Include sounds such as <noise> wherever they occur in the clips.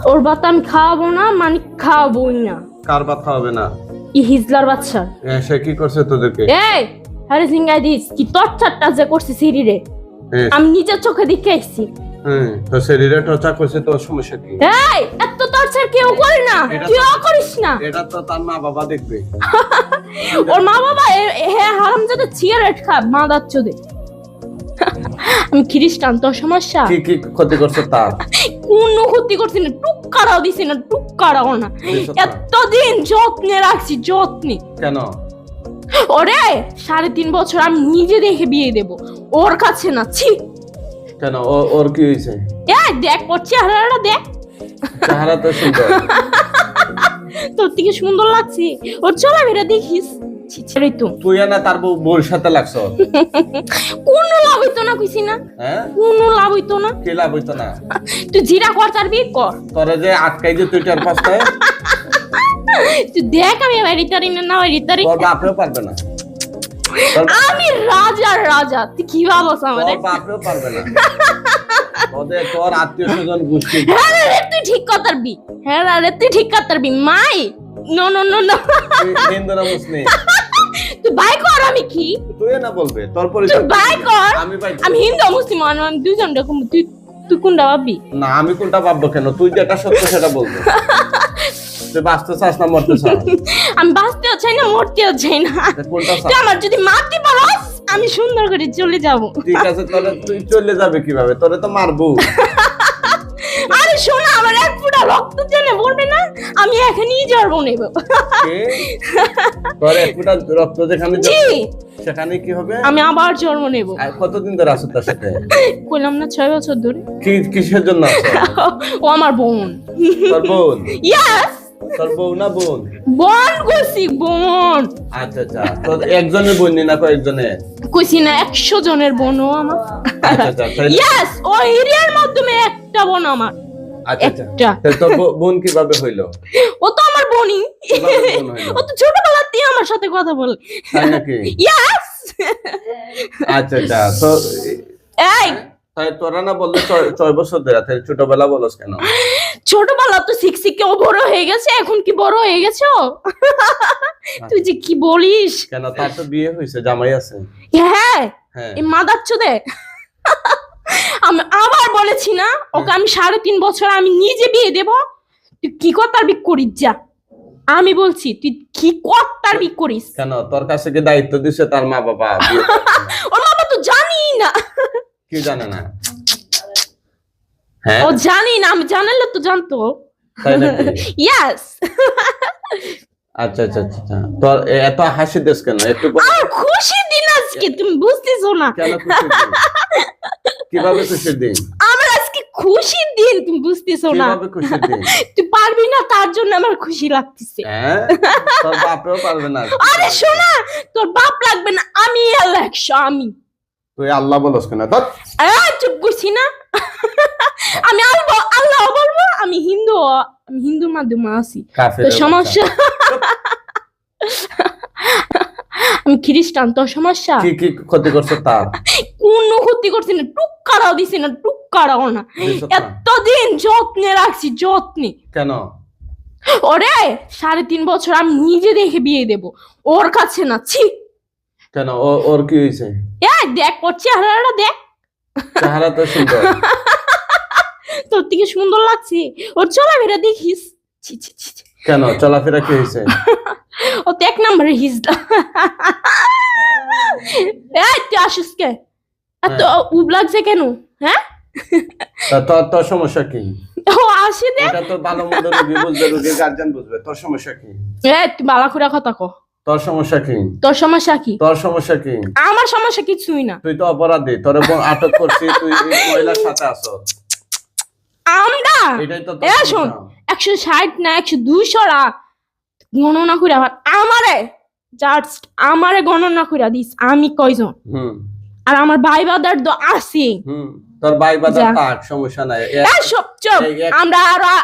ওর ভাত আমি খাওয়াবো না মানে খাওয়াবোই না। কার ভাত খাওয়াবে না? ই হিজলার বাচ্চা। সে কি করছে তোদেরকে? এই আরে সিঙ্গাই দিস কি টর্চারটা যে করছে সিঁড়িরে। এ, আমি নিজের চোখে দেখে আসছি। হ্যাঁ, তো শরীরে টর্চার করছে তোর সমস্যা কি? এই এত টর্চার কেউ করে না এটা তো- করিস না। এটা তো তার মা বাবা দেখবে। <laughs> ওর মা বাবা হ্যাঁ হারাম যাতে সিগারেট খা মা দাচ্ছ দে <laughs> আমি খ্রিস্টান তোর সমস্যা? কি কি ক্ষতি করছে তার? কোনো ক্ষতি করছি না টুকারাও দিছি না টুকারাও না? এতদিন যত্নে রাখছি যত্নে। কেন? ওরে সাড়ে তিন বছর আমি নিজে দেখে বিয়ে দেব ওর কাছে না ছি। কেন? ওর কি হয়েছে? এই দেখ ওর চেহারাটা দেখ। চেহারা তো সুন্দর। তোর থেকে সুন্দর লাগছে। ওর চলাফেরা দেখিস। ছি, ছি তো তুই। না তার বউ বউর সাথে লাগছ? <laughs> কোনো লাভ হইতো না কইছি না। হ্যাঁ? কোনো লাভ হইতো না। কি লাভ হইতো না? <laughs> তুই জিরা কর কর। তোরে যে আটকাই যে তুই চার পাঁচটায় <laughs> তুই দেখ আমি না না তারি বাপরেও পারবে না। আমি রাজার রাজা। তুই কি ভাবস আমারে? তোর বাপরেও পারবে না। তোদের তোর আত্মীয় স্বজন গোষ্ঠী। হ্যাঁ রে, তুই ঠিক কথার বি হ্যাঁ রে তুই ঠিক কথার বি মাই নো নো নো নো। তুই বাই কর আমি কি? তুই না বলবে তোর তুই বাই কর। আমি ভাই আমি হিন্দু মুসলিম আমি দুজন রকম। তুই তুই কোনটা ভাববি? না আমি কোনটা ভাববো কেন? তুই যেটা সত্য সেটা বলব। <laughs> তুই বাঁচতে চাস না মরতে চাস? <laughs> আমি বাঁচতেও চাই না মরতেও চাই না। তুই আমার যদি মারতে পারস আমি সুন্দর করে চলে যাব। ঠিক আছে তোরে তুই চলে যাবে কীভাবে? তোরে তো মারবো। <laughs> আমার রক্ত জেনে না আমি এখানেই জন্ম নেব। ফুটা রক্ত যেখানে জি। সেখানে কি হবে? আমি আবার জন্ম নেব। কতদিন ধরে আছো তার সাথে? কইলাম না ছয় বছর ধরে। কি কিসের জন্য ও আমার বোন। তোর বোন? ইয়াস তোর বউ না বোন? বোন কইছি বোন। আচ্ছা আচ্ছা। তোর একজনের বোন নি না কয়েকজনের কইছি না একশো জনের বোন ও আমার। আচ্ছা আচ্ছা ইয়াস ও এরিয়ার মাধ্যমে একটা বোন আমার। একটা। তোর বোন কীভাবে হইল? ও তো আমার বোনই। ও তো ছোটবেলাতেই আমার সাথে কথা বলে। ইয়াস আচ্ছা আচ্ছা। তো এই। তোরা না বললে ছয়- বছর ধরে তাহলে ছোটবেলা বলস কেন? ছোটবেলা তো শিখছি ও বড় হয়ে গেছে এখন কি বড় হয়ে গেছো তুই যে কি বলিস? কেন? তার তো বিয়ে হয়েছে জামাই আছে। হ্যাঁ। হ্যাঁ। এই মাদাচ্ছ দে আমি আবার বলেছি না ওকে আমি সাড়ে তিন বছর আমি নিজে বিয়ে দেব। তুই কি কর্তার বিক করিস যা। আমি বলছি তুই কি কর্তার বিক করিস? কেন? তোর কাছে কি দায়িত্ব দিছে তার মা বাবা? <laughs> ওর বাবা তো জানি না। কি জানে না? হ্যাঁ? ও জানি না আমি জানালে তো জানতো। ইয়াস <laughs> আচ্ছা আচ্ছা আচ্ছা আচ্ছা। তোর এত হাসি দেশ কেন? একটু খুশি দিন আজকে তুমি বুঝতেছো না। কীভাবে খুশির দিন? আমার আজকে খুশির দিন তুমি বুঝতেছো না। কীভাবে খুশির দিন? তুই পারবি না তার জন্য আমার খুশি লাগতেছে। হ্যাঁ? তোর বাপেও পারবে না। আরে শোনা তোর বাপ লাগবে না আমি আল্লাহ আমি তুই আল্লাহ বলস কেন? তোর আহ, চুপ করছি না। আমি আল্লাহ আল্লাহ বলব আমি হিন্দু আমি হিন্দুর মাধ্যমে আছি। তোর সমস্যা আমি খ্রিস্টান তোর সমস্যা? কি কি ক্ষতি করছে তার কোনো ক্ষতি করছি না টুকারাও দিছি না টুকারাও না। এতদিন যত্নে রাখছি যত্নে। কেন? ওরে সাড়ে তিন বছর আমি নিজে দেখে বিয়ে দেব। ওর কাছে না ছি। কেন? ওর কি হয়েছে এই দেখ ওর চেহারাটা দেখ। চেহারা তো সুন্দর। <laughs> তোর থেকে সুন্দর লাগছে। ওর চলাফেরা দেখিস। ছি ছি ছি ছি। কেন? চলাফেরা কি হয়েছে <laughs> ও তো এক নম্বরে হিজড়া। <laughs> এই তুই আসিস কে? এত উব লাগছে কেন? হ্যাঁ? তোর তোর সমস্যা কি? ও আসি দে। এটা তো ভালো মন্দ রুগী বুঝবে রুগী গার্জেন বুঝবে। তোর সমস্যা কি? এই তুই বালা করে কথা কো। তোর সমস্যা কি? তোর সমস্যা কি? তোর সমস্যা কি? আমার সমস্যা কিছুই না। তুই তো অপরাধী তোর আটক করছি তুই এই মহিলার সাথে আছো আমরা? এটাই তো এ শোন না একশো দুইশো রা গণনা করে আমারে জাস্ট আমারে গণনা করে দিস আমি কয়জন? হুম। আর আমার ভাই বাদার তো আছে তোর ভাই বাদা যা। থাক সমস্যা নাই। চুপ চুপ। আমরা আরও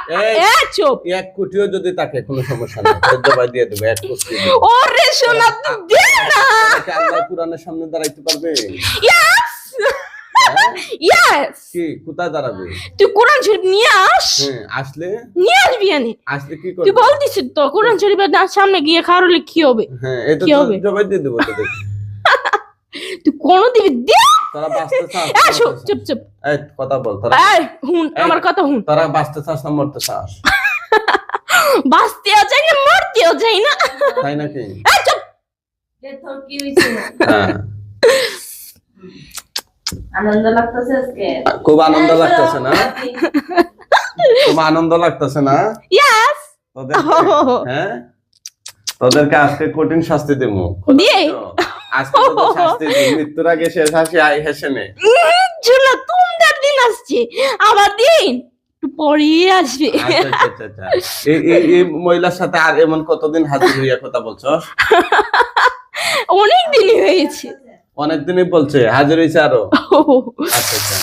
এ চুপ। এক- কোটিও যদি তাকে কোনো সমস্যা নাই জবাই দিয়ে দেবো এক কোটি ওরে শোনা তুই দে না। আল্লাহ কুরআনের সামনে দাঁড়াইতে পারবে? Yes! ইয়েস কি কোথায় দাঁড়াবে? তুই কোরআন শরীফ নিয়ে আস। হ্যাঁ আসলে? নিয়ে আসবি আনি আসলে কি তুই করবে? বলতিস তো কোরআন শরীফের সামনে গিয়ে খারলে কি হবে? হ্যাঁ এটা কি তো হবে? জবাই দিয়ে দেবো তোদের তুই কোনো দিবি দে তোরা বাঁচতে চাস এই শো, মরতে চাস? চুপ চুপ। এই কথা বল তোরা এই হুন আমার কথা হুন। তোরা বাঁচতে চাস না মরতে চাস। <laughs> বাঁচতেও চাই না মরতেও চাই না। তাই নাকি? এই চুপ। তোর কি হয়েছে হ্যাঁ। আনন্দ লাগতেছে আজকে? খুব আনন্দ লাগতেছে না? খুব আনন্দ লাগতেছে না? ইয়েস হ্যাঁ? তোদেরকে আজকে কঠিন শাস্তি দেবো দিয়ে। আজকে তোদের শাস্তি দিই মৃত্যুর আগে শেষ হাসি আই হেসে নে। ঝুলা তোমার দিন আসছে আবার দিন পরে আসবে। আচ্ছা, আচ্ছা, আচ্ছা। এই মহিলার সাথে আর এমন কতদিন হাজির হইয়া কথা বলছো? অনেক দিনই হয়েছে। অনেকদিনই বলছে হাজির হয়েছে আরও। আচ্ছা আচ্ছা।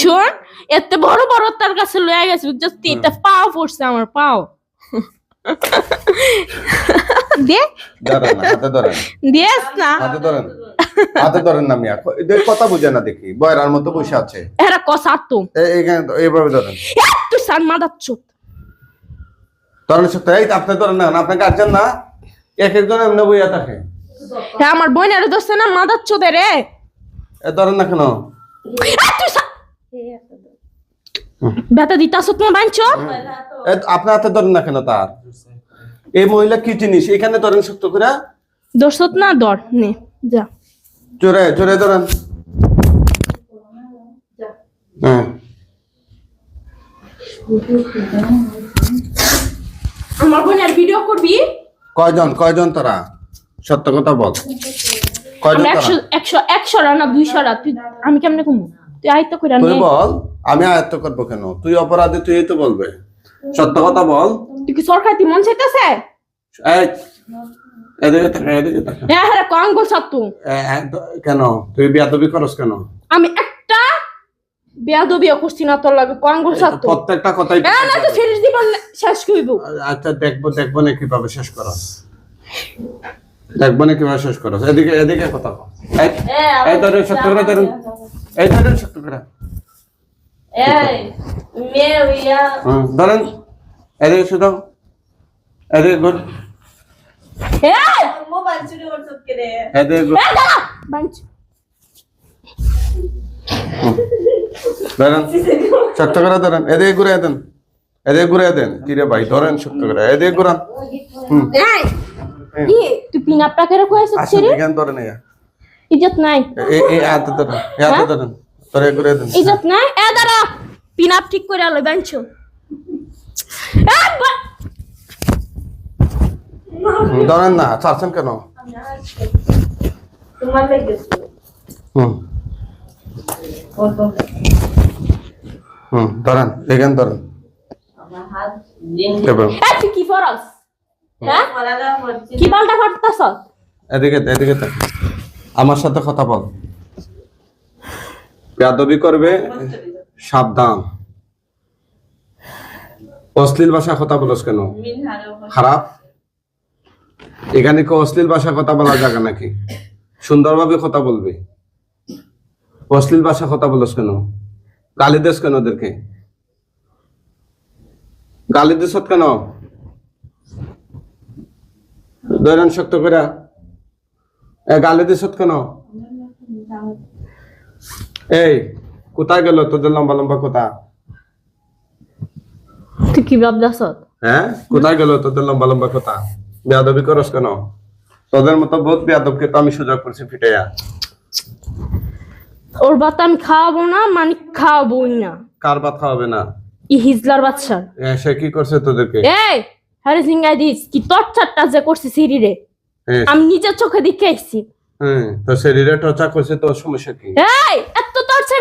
শোন এত বড় বড় তার কাছে লয়ে গেছে জাস্ট এটা পাও পড়ছে আমার পাও। দে। ধরেন না, হাতে ধরেন। না। হাতে ধরেন। না মিয়া। কথা বুঝে না দেখি। বয়রার মতো বসে আছে। এরা কষা তো। এ- এইখানে তো- এইভাবে ধরেন। তুই সান মাদাচ্ছ ধরেন সত্য এই আপনি ধরেন না আপনি গার্জেন না? এক একজন এমনি বইয়া থাকে। হ্যাঁ আমার বোনের দোস্ত না মাদাচ্ছ দে রে এ ধরেন না কেন? দিতাছ তোমার বাঞ্চ? এ, আপনি হাতে ধরেন না কেন তার? এই মহিলা কি জিনিস? এখানে ধরেন শক্ত করে। না দর নে যা। জোরে জোরে ধরেন। হ্যাঁ। আমার বোনের ভিডিও করবি? কয়জন কয়জন তোরা? সত্য কথা বল। কয়জন একশো একশো একশো রা না দুইশো রা তুই আমি কেমনে কমু? তুই আয়ত্ত করে তুই বল আমি আয়ত্ত করব কেন? তুই অপরাধী তুই এই তো বলবে। সত্য কথা বল। তুই কি সরকার তুই মন চাইতেছে? এই, এদিকে তাকা, এদিকে তাকা। হ্যাঁ হ্যাঁ কম সাতু কেন? তুই বিয়াদবি করস কেন? আমি একটা বেয়াদবিও করছি না তোর লাগে কম গোল সাতু প্রত্যেকটা কথাই হ্যাঁ না তো শেষ করব আচ্ছা দেখব দেখব না কীভাবে শেষ করস। দেখব না কীভাবে শেষ করস। এদিকে এদিকে কথা বল। এই, এই ধরেন সত্য করে এই সত্য করে। এই ধরেন এদিকে শুধু এদিকে ধরেন শক্ত করে ধরেন এদিকে ঘুরে দেন এদিকে ঘুরে দেন কিরে ভাই ধরেন শক্ত করে এদিকে ঘুরান হুম তুই রে এখানে। ইজ্জত নাই এই এই হাতে ধরেন এই হাতে ধরেন ধরে ঘুরে দেন ইজ্জত নাই এ দাঁড়া পিনাপ ঠিক করে আলো বাঞ্চ ধরেন না ছাড়ছেন কেন? হুম। ধরেন এখানে ধরেন কি ফরস হ্যাঁ? কি পাল্টা ফাটতাছ এদিকে এদিকে। আমার সাথে কথা বল। বেয়াদবি করবে। সাবধান। অশ্লীল ভাষা কথা বলস কেন? খারাপ? এখানে কি অশ্লীল ভাষা কথা বলা যাবে নাকি? সুন্দরভাবে কথা বলবে। অশ্লীল ভাষা কথা বলস কেন? গালি দেশ কেন ওদেরকে? গালি দেশ কেন? দৈরান শক্ত করে এ গালি দেশ কেন? এই কোথায় গেল? তোদের লম্বা লম্বা কথা। তুই কি ভাবদাস হ্যাঁ? কোথায় গেল তোদের লম্বা লম্বা কথা? বেয়াদবি করস কেন? তোদের মতো বহুত বেয়াদবকে তো আমি সুযোগ করছি ফিটাইয়া। ওর বাত আমি খাওয়াবো না মানে খাওয়াবোই না। কার ভাত খাওয়াবে না? ই হিজলার বাচ্চার এ, সে কি করছে তোদেরকে? এই হ্যারে সিঙ্গাই দিস কি টর্চারটা যে করছে সিঁড়িরে। হ্যাঁ, আমি নিজের চোখে দেখে আসছি। হ্যাঁ, তো শরীরে টর্চা করছে তোর সমস্যা কি? এই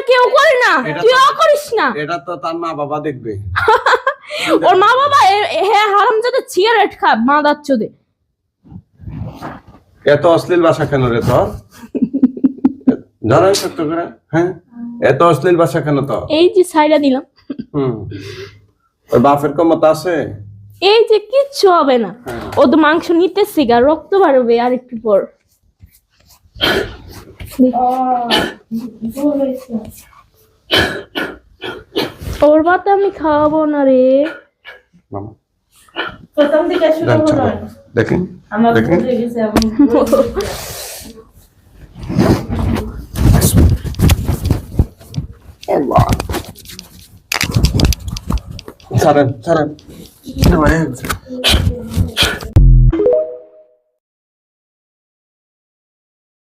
কেউ করে না। তুইও করিস না। এটা তো তার মা বাবা দেখবে। <laughs> ওর মা বাবা হ্যাঁ হারাম যাতে সিগারেট খা মা এত অশ্লীল ভাষা কেন রে তোর? <laughs> ধরাই সত্য করে হ্যাঁ? এত অশ্লীল ভাষা কেন তোর? এই যে সাইডা দিলাম। হুম। ওর বাপের ক্ষমতা আছে? এই যে কিচ্ছু হবে না। ও তো মাংস নিতে সিগা রক্ত বাড়বে আর একটু পর। ওর ভাত আমি খাওয়াবো না রে। মামা। প্রথম থেকে শুরু হলো। দেখেন ছাড়েন ছাড়েন।